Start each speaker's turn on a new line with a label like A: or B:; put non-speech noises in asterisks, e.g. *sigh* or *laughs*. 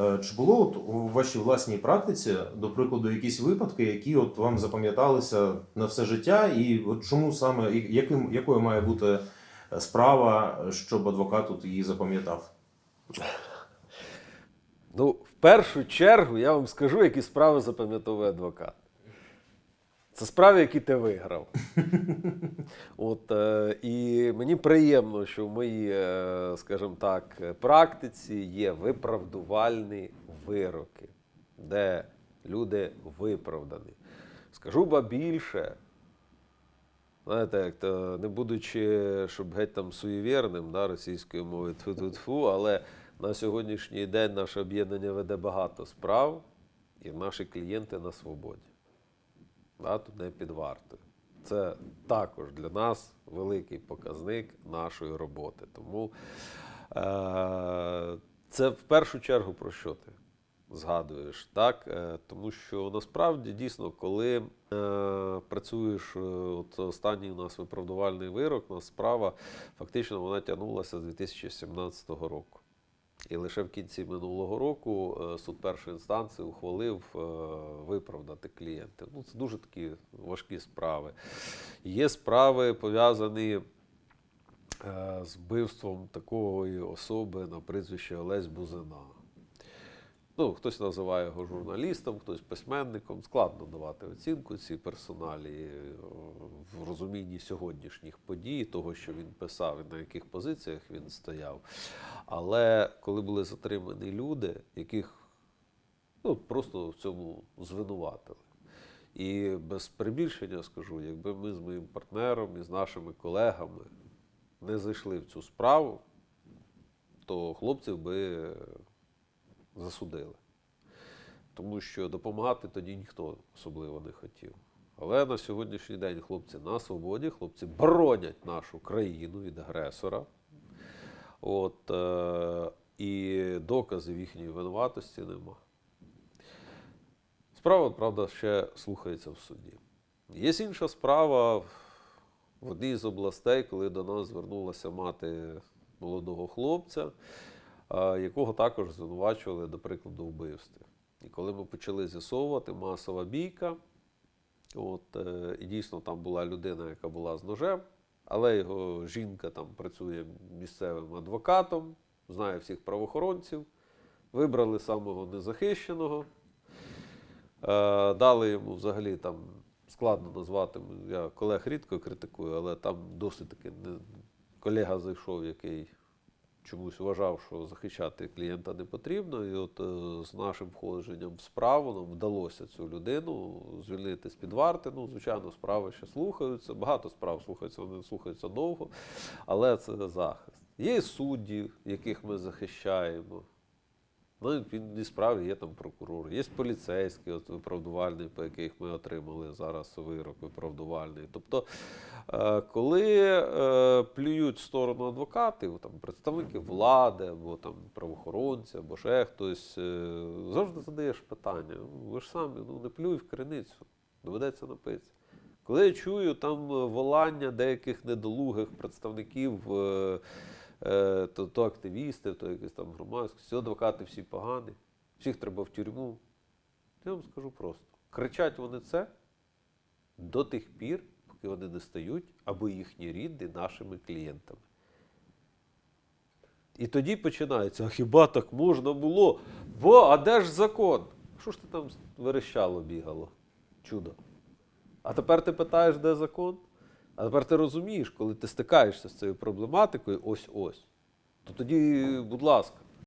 A: Е, Чи було от у вашій власній практиці, до прикладу, якісь випадки, які от вам запам'яталися на все життя, і от чому саме яким якою має бути справа, щоб адвокат от її запам'ятав?
B: Ну, в першу чергу я вам скажу, які справи запам'ятовує адвокат. Це справи, які ти виграв. *laughs* От, е, і мені приємно, що в моїй, е, скажімо так, практиці є виправдувальні вироки, де люди виправдані. Скажу ба більше, знаєте, як то, не будучи, щоб геть там суєвірним, да, російською мовою тфу-тфу-тфу, але на сьогоднішній день наше об'єднання веде багато справ, і наші клієнти на свободі. Да, не під вартою. Це також для нас великий показник нашої роботи. Тому е- це в першу чергу про що ти згадуєш? Так? Е, тому що насправді дійсно, коли е- працюєш, е, от останній у нас виправдувальний вирок, у нас справа фактично вона тягнулася з 2017 року. І лише в кінці минулого року е, суд першої інстанції ухвалив е, виправдати клієнтів. Ну, це дуже такі важкі справи. Є справи пов'язані е, з вбивством такої особи на прізвище Олесь Бузина. Ну, хтось називає його журналістом, хтось письменником. Складно давати оцінку цій персоналі е, в розумінні сьогоднішніх подій, того, що він писав і на яких позиціях він стояв. Але коли були затримані люди, яких ну, просто в цьому звинуватили. І без перебільшення скажу, якби ми з моїм партнером і з нашими колегами не зайшли в цю справу, то хлопців би засудили. Тому що допомагати тоді ніхто особливо не хотів. Але на сьогоднішній день хлопці на свободі, хлопці боронять нашу країну від агресора. От, е, і доказів їхньої винуватості нема. Справа, правда, ще слухається в суді. Є інша справа в одній з областей, коли до нас звернулася мати молодого хлопця, якого також звинувачували, до прикладу, вбивстві. І коли ми почали з'ясовувати, масова бійка, от, е, і дійсно там була людина, яка була з ножем, але його жінка там працює місцевим адвокатом, знає всіх правоохоронців, вибрали самого незахищеного, е, дали йому взагалі там складно назвати, я колег рідко критикую, але там досить таки колега зайшов, який чомусь вважав, що захищати клієнта не потрібно. І от е, з нашим входженням в справу нам вдалося цю людину звільнити з-під варти. Ну, звичайно, справи ще слухаються. Багато справ слухаються, вони слухаються довго, але це захист. Є судді, яких ми захищаємо. Ну, і в іншій справі є там прокурори, є поліцейські, от виправдувальні, по яких ми отримали зараз вирок виправдувальний. Тобто, е, коли е, плюють в сторону адвокатів, там, представники влади, або там, правоохоронці, або ще хтось, е, завжди задаєш питання. «Ну, Ви ж самі ну, не плюй в криницю, доведеться напитися. Коли я чую там волання деяких недолугих представників. Е, то, то активісти, то якісь там громадськості, адвокати всі погані, всіх треба в тюрму. Я вам скажу просто: кричать вони це до тих пір, поки вони не стають або їхні рідні нашими клієнтами. І тоді починається, а хіба так можна було? Бо, а де ж закон? Що ж ти там верещало бігало? Чудо. А тепер ти питаєш, де закон? А тепер ти розумієш, коли ти стикаєшся з цією проблематикою ось-ось, то тоді, будь ласка,